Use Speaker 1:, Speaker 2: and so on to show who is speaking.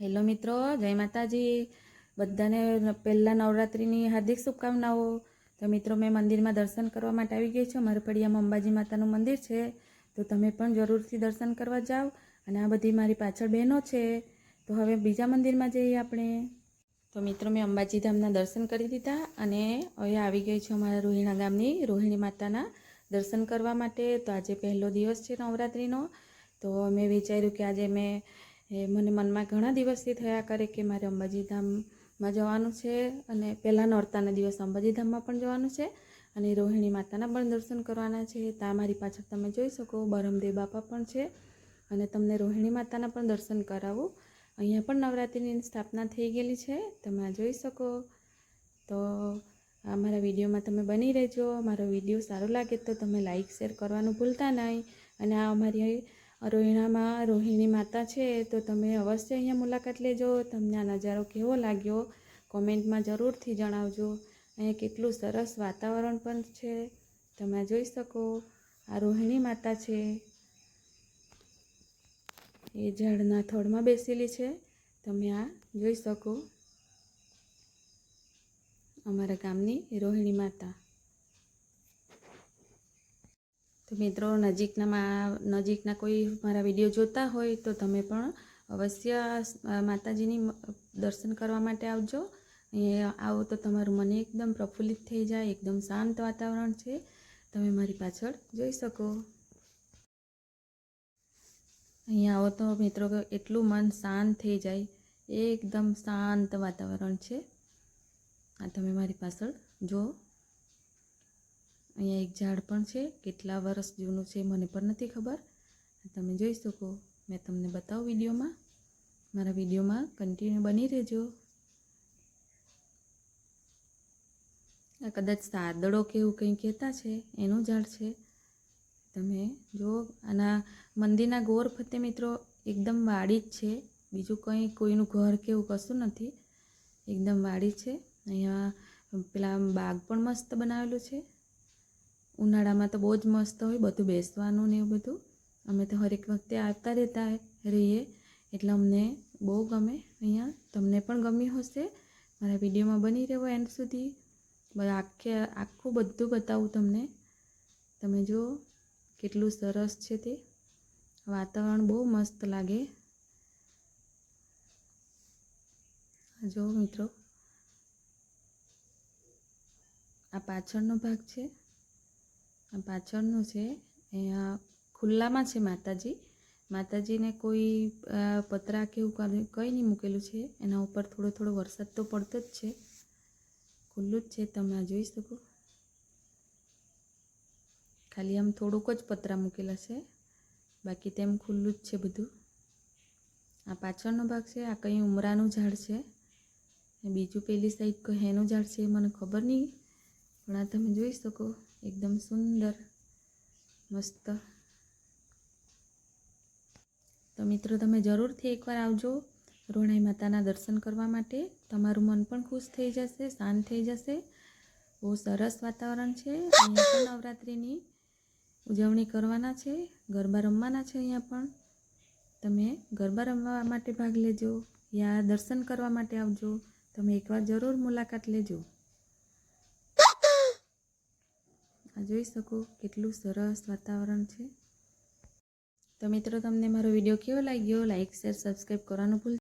Speaker 1: Hello મિત્રો, જય માતાજી. બધાને પહેલાં નવરાત્રિની હાર્દિક શુભકામનાઓ. તો મિત્રો, મેં મંદિરમાં દર્શન કરવા માટે આવી ગઈ છું. મારા ફળિયામાં અંબાજી માતાનું મંદિર છે. તો તમે પણ જરૂરથી દર્શન કરવા જાઓ અને આ બધી મારી પાછળ બહેનો છે. તો હવે બીજા મંદિરમાં જઈએ આપણે. તો મિત્રો, મેં અંબાજી ધામના દર્શન કરી દીધા અને હવે આવી ગઈ છું અમારા રોહિણા ગામની રોહિણી માતાના દર્શન કરવા માટે. તો આજે પહેલો દિવસ છે નવરાત્રિનો. તો મેં વિચાર્યું કે આજે મેં એ મને મનમાં ઘણા દિવસથી થયા કરે કે મારે અંબાજી ધામમાં જવાનું છે અને પહેલાં નોરતાના દિવસ અંબાજી ધામમાં પણ જવાનું છે અને રોહિણી માતાના પણ દર્શન કરવાના છે. ત્યાં મારી પાછળ તમે જોઈ શકો, બરમદેવ બાપા પણ છે અને તમને રોહિણી માતાના પણ દર્શન કરાવું. અહીંયા પણ નવરાત્રિની સ્થાપના થઈ ગયેલી છે, તમે આ જોઈ શકો. તો આ મારા વિડીયોમાં તમે બની રહેજો, મારો વીડિયો સારો લાગે તો તમે લાઈક શેર કરવાનું ભૂલતા નહીં અને આ અમારી રોહિણામાં રોહિણી માતા છે, તો તમે અવશ્ય અહીંયા મુલાકાત લેજો. તમને આ નજારો કેવો લાગ્યો? કોમેન્ટમાં જરૂરથી જણાવજો. અહીંયા કેટલું સરસ વાતાવરણ પણ છે. તમે જોઈ શકો. આ રોહિણી માતા છે. એ ઝાડના થડમાં બેસેલી છે. તમે આ જોઈ શકો. અમારા ગામની રોહિણી માતા. તો મિત્રો નજીકના નજીકના કોઈ મારા વીડિયો જોતા હોય તો તમે પણ અવશ્ય માતાજીની દર્શન કરવા માટે આવજો. અહીંયા આવો તો તમારું મન એકદમ પ્રફુલ્લિત થઈ જાય, એકદમ શાંત વાતાવરણ છે. તમે મારી પાછળ જોઈ શકો. અહીંયા આવો તો મિત્રો, એટલું મન શાંત થઈ જાય, એકદમ શાંત વાતાવરણ છે. આ તમે મારી પાછળ જો. અહીંયા એક ઝાડ પણ છે, કેટલા વર્ષ જૂનું છે મને પણ નથી ખબર. તમે જોઈ શકો, મેં તમને બતાવું વિડીયોમાં. મારા વિડીયોમાં કન્ટિન્યુ બની રહેજો. આ કદાચ સાદડો કે એવું કંઈ કહેતા છે, એનું ઝાડ છે. તમે જો, આના મંદિરના ગોર ફતે મિત્રો એકદમ વાડી જ છે. બીજું કંઈ કોઈનું ઘર કે એવું કશું નથી. એકદમ વાડી છે. અહીંયા પેલા બાગ પણ મસ્ત બનાવેલું છે. ઉનાળામાં તો બહુ જ મસ્ત હોય, બધું બેસવાનું ને એવું બધું. અમે તો હરેક વખતે આવતા રહેતા રહીએ. એટલે અમને બહુ ગમે અહીંયા. તમને પણ ગમ્યું હશે. મારા વિડીયોમાં બની રહેવો એન્ડ સુધી. આખે, આખું બધું બતાવું તમને. તમે જુઓ કેટલું સરસ છે તે. વાતાવરણ બહુ મસ્ત લાગે. જો મિત્રો. આ પાછળનો ભાગ છે. પાછળનું છે અહીંયા ખુલ્લામાં છે માતાજી. માતાજીને કોઈ પતરા કે એવું કાંઈ- નહીં મૂકેલું છે. એના ઉપર થોડો થોડો વરસાદ તો પડતો જ છે. ખુલ્લું જ છે, તમે આ જોઈ શકો. ખાલી આમ થોડુંક જ પતરા મૂકેલા છે. બાકી તેમ ખુલ્લું જ છે બધું. આ પાછળનો ભાગ છે, આ કંઈ ઉમરાનું ઝાડ છે. બીજું પેલી સાઈડ કંઈ હેનું ઝાડ છે મને ખબર નહીં. પણ આ તમે જોઈ શકો, એકદમ સુંદર, મસ્ત. તો મિત્રો, તમે જરૂરથી એકવાર આવજો રોણાઈ માતાના દર્શન કરવા માટે. તમારું મન પણ ખુશ થઈ જશે, શાંત થઈ જશે. બહુ સરસ વાતાવરણ છે. અહીંયા પણ નવરાત્રિની ઉજવણી કરવાના છે. ગરબા રમવાના છે અહીંયા પણ. તમે ગરબા રમવા માટે ભાગ લેજો યા દર્શન કરવા માટે આવજો. તમે એકવાર જરૂર મુલાકાત લેજો. આ જોઈ શકો કેટલું સરસ વાતાવરણ છે. તો મિત્રો, તમને મારો વીડિયો કેવો લાગ્યો? લાઈક શેર સબસ્ક્રાઈબ કરવાનું ભૂલ